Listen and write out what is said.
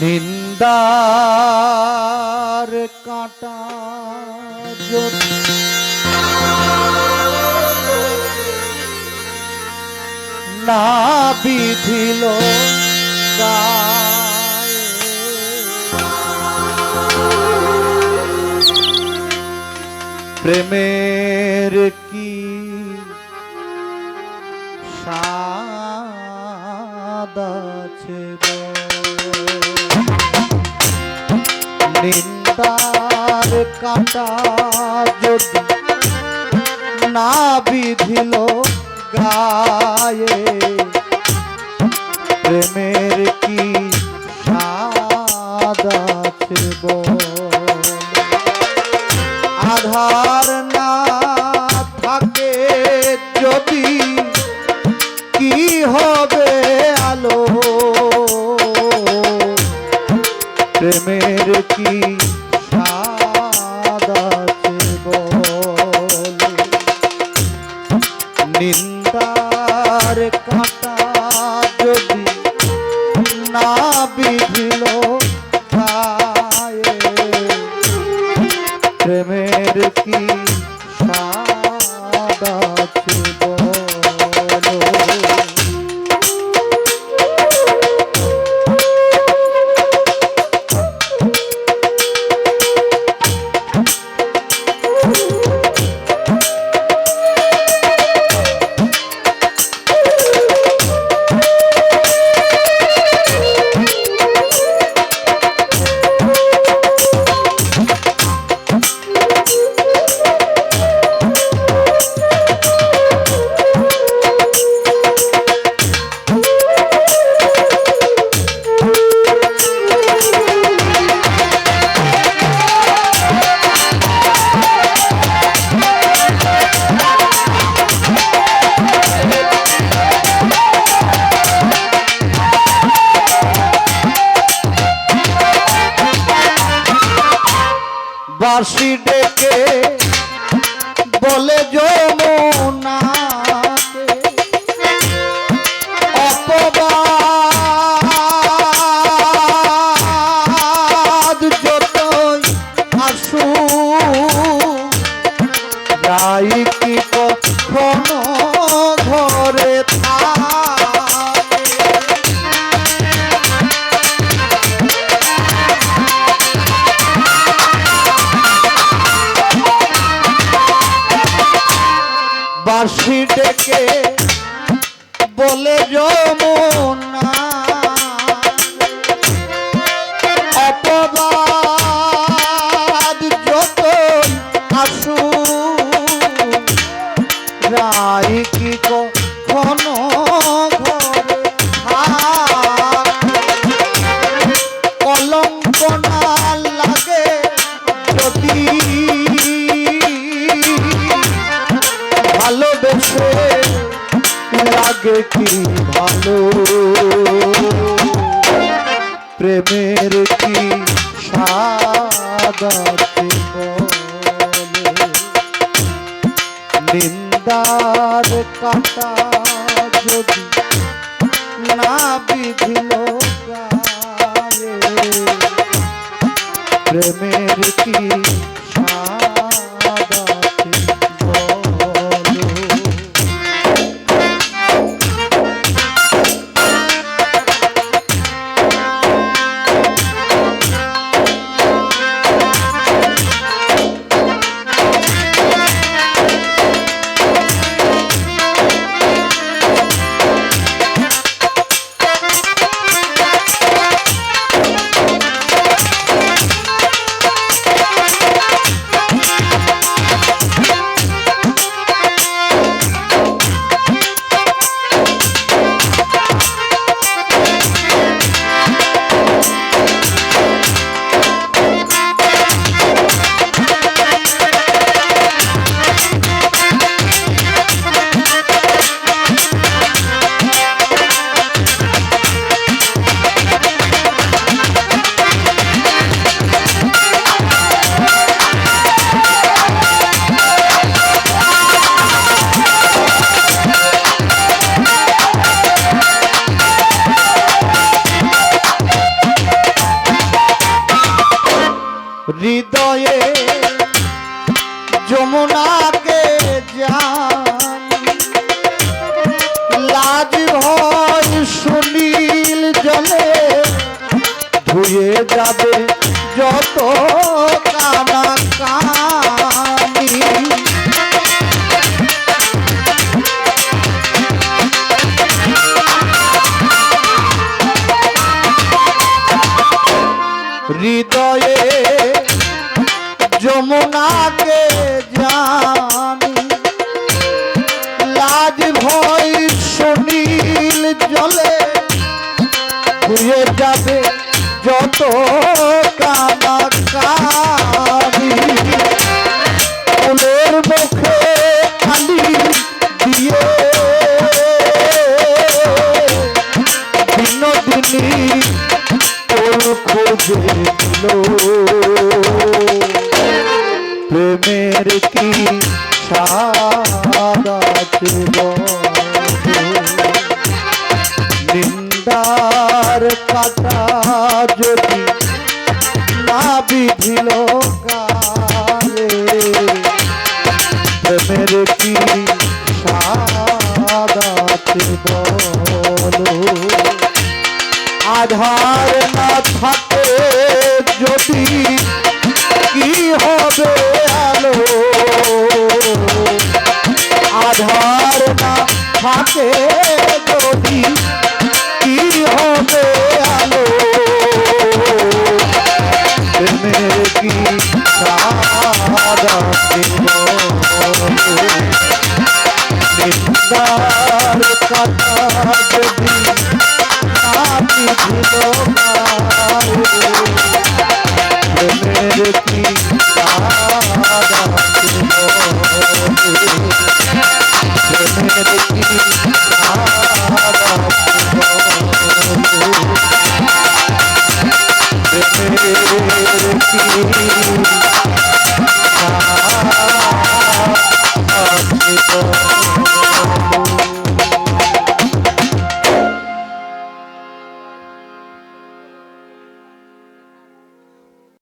নিন্দার কাঁটা না বিধিল প্রেমের কি সাদাছে নিন্দার কাটা যদি না বিধিল গায়ে প্রেমের কি নিন্দার কাঁটা যদি না বিধিল বাঁশি ডেকে বাঁশি ডেকে প্রেমের কি সাদাতে বলে নিন্দার কাটা যদি না বিধিল প্রেমের কি হৃদয়ে যমুনাকে জানি। লাজ ভয় সুনীল জলে ধুয়ে যাবে যত কানা কানি। হৃদয়ে যমুনাকে জানি। লাজ ভয় সুনীল জলে ধুয়ে যাবে যত কানি ফুলের মুখে খালি দিয়ে বিনোদিনী তোর খোঁজে দিল প্রেমের কি সাদা ছিল নিন্দার কাটা যদি না বিধিল গায়ে প্রেমের কি সাদা বলো আধার না থাকে যদি assim.